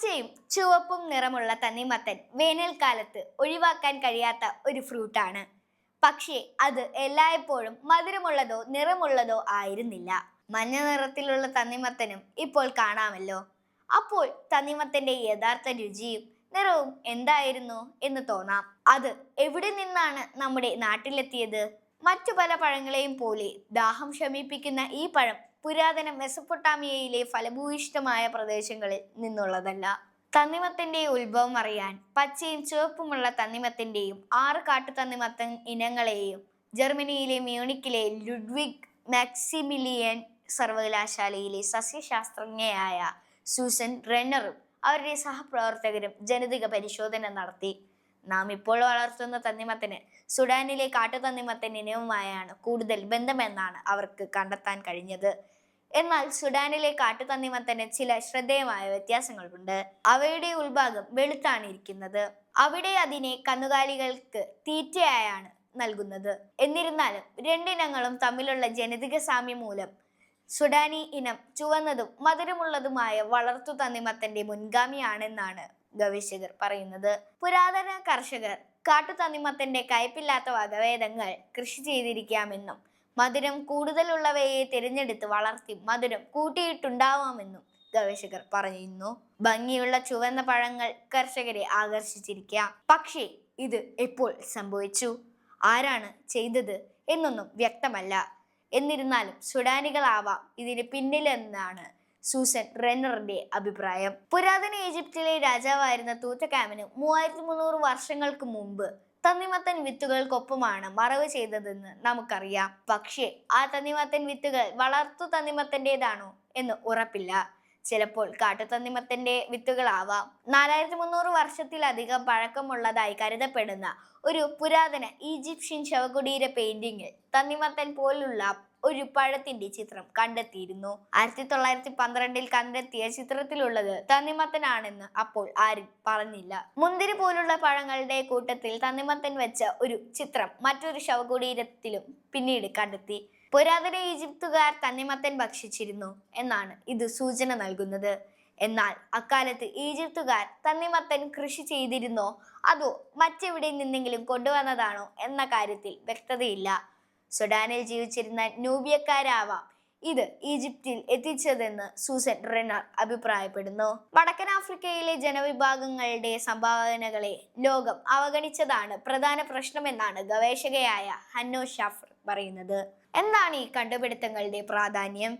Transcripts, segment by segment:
ചുവപ്പും നിറമുള്ള തണ്ണിമത്തൻ വേനൽക്കാലത്ത് ഒഴിവാക്കാൻ കഴിയാത്ത ഒരു ഫ്രൂട്ടാണ്. പക്ഷേ അത് എല്ലായ്പ്പോഴും മധുരമുള്ളതോ നിറമുള്ളതോ ആയിരുന്നില്ല. മഞ്ഞ നിറത്തിലുള്ള തണ്ണിമത്തനും ഇപ്പോൾ കാണാമല്ലോ. അപ്പോൾ തണ്ണിമത്തന്റെ യഥാർത്ഥ രുചിയും നിറവും എന്തായിരുന്നു എന്ന് തോന്നാം. അത് എവിടെ നിന്നാണ് നമ്മുടെ നാട്ടിലെത്തിയത്? മറ്റു പല പഴങ്ങളെയും പോലെ ദാഹം ശമിപ്പിക്കുന്ന ഈ പഴം പുരാതന മെസപ്പൊട്ടാമിയയിലെ ഫലഭൂയിഷ്ടമായ പ്രദേശങ്ങളിൽ നിന്നുള്ളതല്ല. തന്നിമത്തിന്റെ ഉത്ഭവം അറിയാൻ പച്ചയും ചുവപ്പുമുള്ള തന്നിമത്തിന്റെയും ആറ് കാട്ടു തണ്ണിമത്തൻ ഇനങ്ങളെയും ജർമ്മനിയിലെ മ്യൂണിക്കിലെ ലുഡ്വിഗ് മാക്സിമിലിയൻ സർവകലാശാലയിലെ സസ്യശാസ്ത്രജ്ഞയായ സൂസൻ റെന്നറും അവരുടെ സഹപ്രവർത്തകരും ജനിതക പരിശോധന നടത്തി. നാം ഇപ്പോൾ വളർത്തുന്ന തന്നിമത്തിന് സുഡാനിലെ കാട്ടുതണ്ണിമത്തൻ ഇനവുമായാണ് കൂടുതൽ ബന്ധമെന്നാണ് അവർക്ക് കണ്ടെത്താൻ കഴിഞ്ഞത്. എന്നാൽ സുഡാനിലെ കാട്ടുതണ്ണിമത്തന് ചില ശ്രദ്ധേയമായ വ്യത്യാസങ്ങളുണ്ട്. അവയുടെ ഉൾഭാഗം വെളുത്താണ് ഇരിക്കുന്നത്. അവിടെ അതിനെ കന്നുകാലികൾക്ക് തീറ്റയായാണ് നൽകുന്നത്. എന്നിരുന്നാലും രണ്ടിനങ്ങളും തമ്മിലുള്ള ജനിതക സാമ്യം മൂലം സുഡാനി ഇനം ചുവന്നതും മധുരമുള്ളതുമായ വളർത്തു തന്നിമത്തന്റെ മുൻഗാമിയാണെന്നാണ് ഗവേഷകർ പറയുന്നത്. പുരാതന കർഷകർ കാട്ടുതന്നിമത്തന്റെ കയ്പില്ലാത്ത വകഭേദങ്ങൾ കൃഷി ചെയ്തിരിക്കാമെന്നും മധുരം കൂടുതലുള്ളവയെ തിരഞ്ഞെടുത്ത് വളർത്തി മധുരം കൂട്ടിയിട്ടുണ്ടാവാമെന്നും ഗവേഷകർ പറയുന്നു. ഭംഗിയുള്ള ചുവന്ന പഴങ്ങൾ കർഷകരെ ആകർഷിച്ചിരിക്കാം. പക്ഷേ ഇത് എപ്പോൾ സംഭവിച്ചു? ആരാണ് ചെയ്തത് എന്നൊന്നും വ്യക്തമല്ല. എന്നിരുന്നാലും സുഡാനികളാവാം ഇതിന് പിന്നിലെന്നാണ് സൂസൻ റെന്നറിന്റെ അഭിപ്രായം. പുരാതന ഈജിപ്തിലെ രാജാവായിരുന്ന തൂത്തക്കാമിന് മൂവായിരത്തി മുന്നൂറ് വർഷങ്ങൾക്ക് മുമ്പ് തണ്ണിമത്തൻ വിത്തുകൾക്കൊപ്പമാണ് മറവ് ചെയ്തതെന്ന് നമുക്കറിയാം. പക്ഷേ ആ തന്നിമത്തൻ വിത്തുകൾ വളർത്തു തന്നിമത്തന്റെതാണോ എന്ന് ഉറപ്പില്ല. ചിലപ്പോൾ കാട്ടുതന്നിമത്തിന്റെ വിത്തുകളാവാം. നാലായിരത്തി മുന്നൂറ് വർഷത്തിലധികം പഴക്കമുള്ളതായി കരുതപ്പെടുന്ന ഒരു പുരാതന ഈജിപ്ഷ്യൻ ശവകുടീര പെയിന്റിങ്ങിൽ തന്നിമത്തൻ പോലുള്ള ഒരു പഴത്തിന്റെ ചിത്രം കണ്ടെത്തിയിരുന്നു. ആയിരത്തി തൊള്ളായിരത്തി പന്ത്രണ്ടിൽ കണ്ടെത്തിയ ചിത്രത്തിലുള്ളത് തന്നിമത്തനാണെന്ന് അപ്പോൾ ആരും പറഞ്ഞില്ല. മുന്തിരി പോലുള്ള പഴങ്ങളുടെ കൂട്ടത്തിൽ തന്നിമത്തൻ വെച്ച ഒരു ചിത്രം മറ്റൊരു ശവകുടീരത്തിലും പിന്നീട് കണ്ടെത്തി. പുരാതന ഈജിപ്തുകാർ തണ്ണിമത്തൻ ഭക്ഷിച്ചിരുന്നു എന്നാണ് ഇത് സൂചന നൽകുന്നത്. എന്നാൽ അക്കാലത്ത് ഈജിപ്തുകാർ തണ്ണിമത്തൻ കൃഷി ചെയ്തിരുന്നോ? അതോ മറ്റെവിടെ നിന്നെങ്കിലും കൊണ്ടുവന്നതാണോ എന്ന കാര്യത്തിൽ വ്യക്തതയില്ല. സുഡാനിൽ ജീവിച്ചിരുന്ന നൂബിയക്കാരാവാം ഇത് ഈജിപ്തിൽ എത്തിച്ചതെന്ന് സൂസൻ റെന്നർ അഭിപ്രായപ്പെടുന്നു. വടക്കൻ ആഫ്രിക്കയിലെ ജനവിഭാഗങ്ങളുടെ സംഭാവനകളെ ലോകം അവഗണിച്ചതാണ് പ്രധാന പ്രശ്നമെന്നാണ് ഗവേഷകയായ ഹന്നോ ഷാഫർ. പറയുന്നത്. എന്താണ് ഈ കണ്ടുപിടുത്തങ്ങളുടെ പ്രാധാന്യം?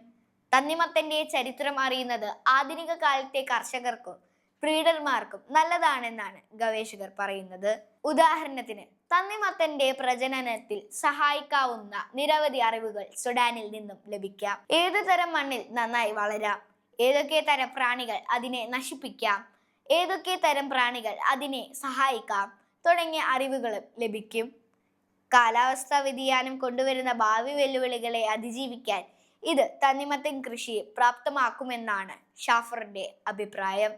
തന്നിമത്തന്റെ ചരിത്രം അറിയുന്നത് ആധുനിക കാലത്തെ കർഷകർക്കും ബ്രീഡർമാർക്കും നല്ലതാണെന്നാണ് ഗവേഷകർ പറയുന്നത്. ഉദാഹരണത്തിന് തന്നിമത്തന്റെ പ്രജനനത്തിൽ സഹായിക്കാവുന്ന നിരവധി അറിവുകൾ സുഡാനിൽ നിന്നും ലഭിക്കാം. ഏതു തരം മണ്ണിൽ നന്നായി വളരാം? ഏതൊക്കെ തരം പ്രാണികൾ അതിനെ നശിപ്പിക്കാം? ഏതൊക്കെ തരം പ്രാണികൾ അതിനെ സഹായിക്കാം? തുടങ്ങിയ അറിവുകളും ലഭിക്കും. കാലാവസ്ഥാ വ്യതിയാനം കൊണ്ടുവരുന്ന ഭാവി വെല്ലുവിളികളെ അതിജീവിക്കാൻ ഇത് തന്നിമത്തൻ കൃഷിയെ പ്രാപ്തമാക്കുമെന്നാണ് ഷാഫറിന്റെ അഭിപ്രായം.